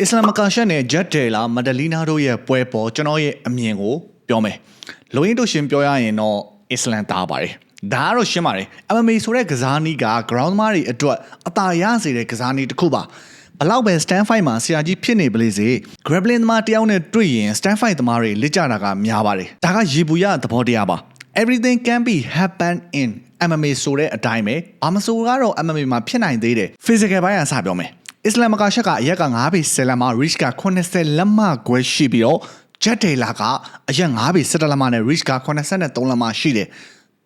အစ္စလာမ်ကာရှက်နဲ့ဂျက်တယ်လာမဒလီနာတို့ရဲ့ပွဲပေါ်ကျွန်တော်ရဲ့အမြင်ကိုပြောမယ်လိုရင်းတို့ရှင်ပြောရရင်တော့အစ္စလမ်သားပါတယ်ဒါကတော့ရှင်းပါတယ် MMA ဆိုတဲ့ကစားနည်းက ground မားတွေအတွက်အသာရစေတဲ့ကစားနည်းတစ်ခုပါဘလောက်ပဲ stand fight မှာဆရာကြီးဖြစ်နေပလေစေ grappling သမားတယောက်နဲ့တွေ့ရင် stand fight သမားတွေလက်ကြတာကများပါတယ်ဒါကရေပူရသဘောတရားပါ everything can be happen in MMA ဆိုတဲ့အတိုင်းပဲဘာမဆိုကတော့ MMA မှာဖြစ်နိုင်သေးတယ် physical ဘိုင်းကစပြောမယ် အစ္စလမ်မကာရှက်ကအရက်က9ပေ10လက်မ reach က80လက်မခွဲရှိပြီးတော့ jet tailor ကအရက်9ပေ17လက်မနဲ့ reach က83လက်မရှိတယ်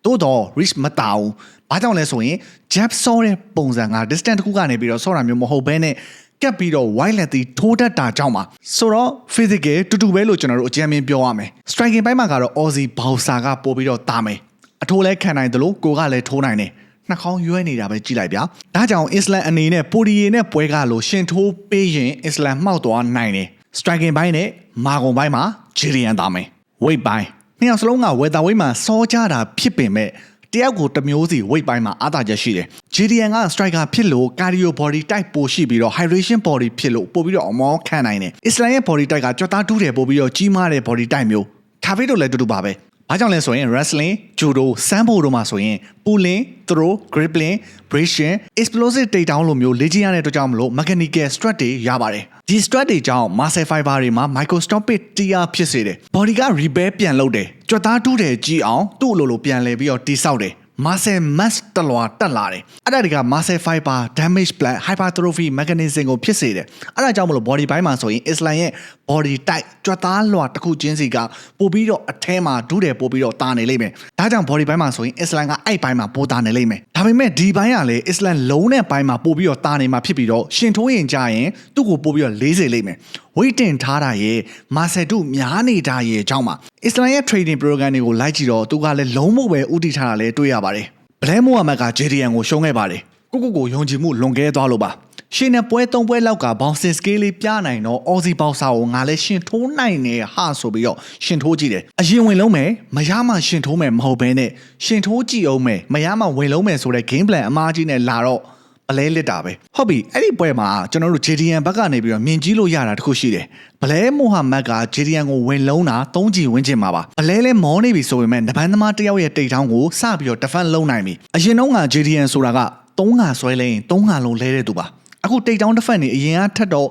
တိုးတော့ reach မတာဘူးဘာကြောင့်လဲဆိုရင် jab ဆောတဲ့ပုံစံက distance တစ်ခုကနေပြီးတော့ဆောတာမျိုးမဟုတ်ဘဲနဲ့ကပ်ပြီးတော့ wide leg တီထိုးတတ်တာကြောင့်ပါဆိုတော့ physical တူတူပဲလို့ကျွန်တော်တို့အကြမ်းမြင်ပြောရမယ် striking ဘိုင်းမှာကတော့ Aussie Bouncer ကပို့ပြီးတော့တာမယ်အထိုးလဲခံနိုင်တယ်လို့ကိုကလည်းထိုးနိုင်တယ် နှာခေါင်းရွဲနေတာပဲကြည့်လိုက်ဗျာဒါကြောင့်အစ္စလမ်အနေနဲ့ပိုဒီရီနဲ့ပွဲကလို့ရှင်ထိုးပေးရင်အစ္စလမ်မှောက်သွားနိုင်တယ် striking ဘိုင်းနဲ့မာဂွန်ဘိုင်းမှာဂျီရီယန်သားမယ် weight ဘိုင်းနှစ်ယောက်စလုံးက weather weight မှာစောကြတာဖြစ်ပင်မဲ့တယောက်ကိုတစ်မျိုးစီ weight ဘိုင်းမှာအားသာချက်ရှိတယ် JDN က striker ဖြစ်လို့ cardio body type ပိုရှိပြီးတော့ hydration body ဖြစ်လို့ပို့ပြီးတော့အမောခံနိုင်တယ် Islam ရဲ့ body type ကကြွသားတူးတယ်ပို့ပြီးတော့ကြီးမားတဲ့ body type မျိုးခါဖေးတို့လည်းတူတူပါပဲ။ ဘာကြောင့်လဲဆိုရင် wrestling, judo, sambo တို့မှာဆိုရင် pulling, throw, grappling, brachian, explosive takedown လိုမျိုးလေ့ကျင့်ရတဲ့အတွက်ကြောင့်မလို့ mechanical strut တွေရပါတယ်။ဒီ strut တွေကြောင့် muscle fiber တွေမှာ microscopic tear ဖြစ်စေတယ်။ body က repair ပြန်လုပ်တယ်။ကြွသားတူးတယ်ကြီးအောင်သူ့လိုလိုပြန်လဲပြီးတော့တိဆောက်တယ်။ muscle mass တလွာတက်လာတယ်အဲ့ဒါတွေက muscle fiber damage plan hypertrophy mechanism ကိုဖြစ်စေတယ်အဲ့ဒါကြောင့်မလို့ body ဘိုင်းမှာဆိုရင် Islam ရဲ့ body type ကြွသားလွှာတစ်ခုချင်းစီကပို့ပြီးတော့အထဲမှာဒူးတယ်ပို့ပြီးတော့တာနေလိမ့်မယ်ဒါကြောင့် body ဘိုင်းမှာဆိုရင် Islam ကအဲ့ဘိုင်းမှာပို့တာနေလိမ့်မယ် ဒါပေမဲ့ဒီဘိုင်းကလည်း Islam လုံးတဲ့ဘိုင်းမှာပို့ပြီးတော့တာနေမှာဖြစ်ပြီးတော့ရှင်ထိုးရင်ကြရင်သူ့ကိုပို့ပြီးတော့လေးစေလိမ့်မယ် weight တင်ထားတာရဲ့ muscle တို့များနေတာရဲ့အကြောင်းပါ Islam ရဲ့ training program တွေကိုလိုက်ကြည့်တော့သူကလည်းလုံးဝပဲဥတီထားတာလည်းတွေ့ရပါတယ်ဘလဲမိုဟာမက်က JDN ကိုရှုံးခဲ့ပါတယ်ကိုကိုကိုယုံကြည်မှုလွန်ကဲသွားလို့ပါ ရှင်နဲ့ပွဲသုံးပွဲလောက်ကဘောင်စင်စကေးလေးပြနိုင်တော့အော်စီပေါစာကိုငါလည်းရှင်ထိုးနိုင်နေဟာဆိုပြီးတော့ရှင်ထိုးကြည့်တယ်အရင်ဝင်လုံးမယ်မရမှရှင်ထိုးမယ်မဟုတ်ဘဲနဲ့ရှင်ထိုးကြည့်အောင်မယ်မရမှဝင်လုံးမယ်ဆိုတဲ့ game plan အမားကြီးနဲ့လာတော့ပလဲလစ်တာပဲဟုတ်ပြီအဲ့ဒီပွဲမှာကျွန်တော်တို့ JDN ဘက်ကနေပြီးတော့မြင်ကြီးလို့ရတာတခုရှိတယ်ဘလဲမိုဟာမက်က JDN ကိုဝင်လုံးတာ၃ကြည်ဝင်းချင်မှာပါဘလဲလဲမောနေပြီဆိုပေမဲ့နဘန်းသမားတယောက်ရဲ့တိတ်ထောင်းကိုစပြီးတော့ defend လုပ်နိုင်ပြီအရင်တော့က JDN ဆိုတာက၃ငါဆွဲလဲရင်၃ငါလုံးလဲတဲ့သူပါ အခုတိတ်ထောင်း defend နေအရင်ကထက်တော့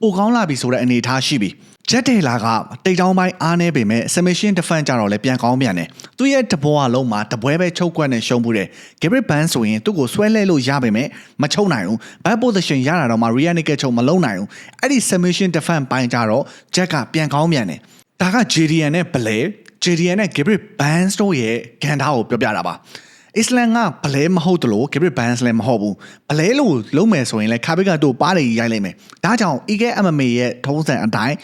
ပိုကောင်းလာပြီဆိုတဲ့အနေအထားရှိပြီဂျက်တေလာကတိတ်တောင်းပိုင်းအားနေပေမဲ့ submission defense ကြတော့လည်းပြန်ကောင်းပြန်တယ်။သူ့ရဲ့တဘောအလုံးမှာတပွဲပဲချုပ်ကွက်နဲ့ရှုံးမှုတယ်။ Gabriel Ban ဆိုရင်သူ့ကိုဆွဲလဲလို့ရပေမဲ့မချုပ်နိုင်ဘူး။ back position ရတာတော့မှ rear naked ချုပ်မလုံးနိုင်ဘူး။အဲ့ဒီ submission defense ပိုင်းကြတော့ Jack ကပြန်ကောင်းပြန်တယ်။ဒါက JDN နဲ့ Blair JDN နဲ့ Gabriel Ban တို့ရဲ့ကန်ထားကိုပြောပြတာပါ။ အစ္စလမ်ကဘလဲမဟုတ်တလို့ Gabriel Barnes လည်းမဟုတ်ဘူးဘလဲလို့လုံးမယ်ဆိုရင်လည်းခါဘစ်ကတော့ပါးတွေရိုက်လိုက်မယ်ဒါကြောင့် EK MMA ရဲ့ထုံးစံအတိုင်း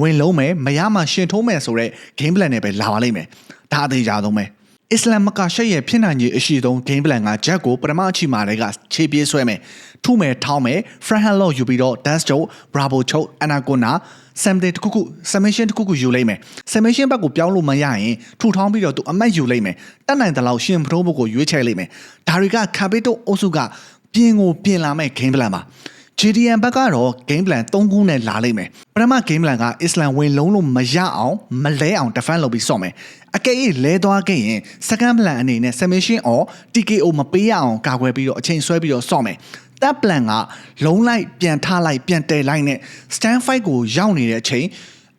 ဝင်လုံးမယ်မရမှရှင်ထုံးမယ်ဆိုတော့ game plan နဲ့ပဲလာပါလိမ့်မယ်ဒါအသေးကြဆုံးပဲအစ္စလမ်မကာရှက်ရဲ့ဖြစ်နိုင်ခြေအရှိဆုံး game plan က Jack ကိုပထမအချိန်မှာတည်းကခြေပြေးဆွဲမယ်ထုမယ်ထောင်းမယ် front hand lock ယူပြီးတော့ dash choke bravo choke anaconda something တခုခု submission တခုခုယူလိုက်မယ် submission ဘက်ကိုပြောင်းလို့မရရင်ထူထောင်းပြီးတော့သူအမတ်ယူလိုက်မယ်တက်နိုင်တဲ့လောက်ရှင်ဖရိုးဘုတ်ကိုရွေးချယ်လိုက်မယ်ဒါတွေကခါပီတိုအုပ်စုကပြင်ကိုပြင်လာမဲ့ game plan ပါ JDN ဘက်ကတော့ game plan 3ခုနဲ့လာလိမ့်မယ်ပထမ game plan ကအစ္စလမ်ဝင်လုံးလို့မရအောင်မလဲအောင် defend လုပ်ပြီးစော့မယ်အကယ်၍လဲသွားခဲ့ရင် second plan အနေနဲ့ submission or TKO မပေးရအောင်ကာကွယ်ပြီးတော့အချိန်ဆွဲပြီးတော့စော့မယ် တပ် plan ကလုံးလိုက်ပြန်ထားလိုက်ပြန်တဲလိုက်နဲ့ stand fight ကိုရောက်နေတဲ့အချိန်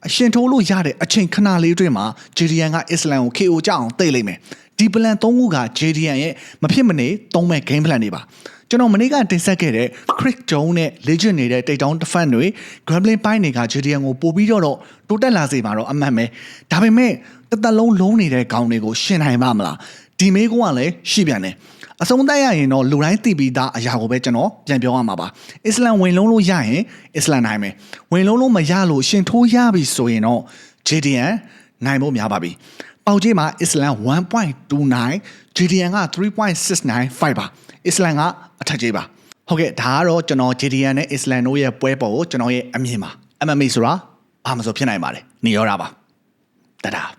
အရှင်ထိုးလို့ရတဲ့အချိန်ခဏလေးအတွင်းမှာ JDN ကအစ္စလမ်ကို KO ကြအောင်တိတ်လိုက်မယ်ဒီ plan 3ခုက JDN ရဲ့မဖြစ်မနေသုံးမဲ့ game plan တွေပါကျွန်တော်မနေ့ကတင်ဆက်ခဲ့တဲ့ Crick Jones နဲ့ Legend နေတဲ့ Takedown Defense တွေ Grappling ပိုင်းတွေက JDN ကိုပို့ပြီးတော့တိုးတက်လာစေမှာတော့အမှန်ပဲဒါပေမဲ့တစ်သက်လုံးလုံးနေတဲ့ခေါင်းတွေကိုရှင်းနိုင်ပါမလားဒီမေးခွန်းကလည်းရှိပြန်တယ် အဆုံးသတ်ရရင်တော့လူတိုင်းသိပြီးသားအရာကိုပဲကျွန်တော်ပြန်ပြောရမှာပါအစ္စလမ်ဝင်လုံးလို့ရရင်အစ္စလမ်နိုင်မယ်ဝင်လုံးလို့မရလို့ရှင်ထိုးရပြီဆိုရင်တော့ JDN နိုင်ဖို့များပါပြီပေါက်ကြီးမှာအစ္စလမ်1.29 JDN က3.695ပါအစ္စလမ်ကအထက်ကြီးပါဟုတ်ကဲ့ဒါကတော့ကျွန်တော် JDN နဲ့အစ္စလမ်တို့ရဲ့ပွဲပေါ်ကိုကျွန်တော်ရဲ့အမြင်ပါ MMA ဆိုတာဘာမှမဆိုဖြစ်နိုင်ပါတယ်နေရောတာပါတဒါ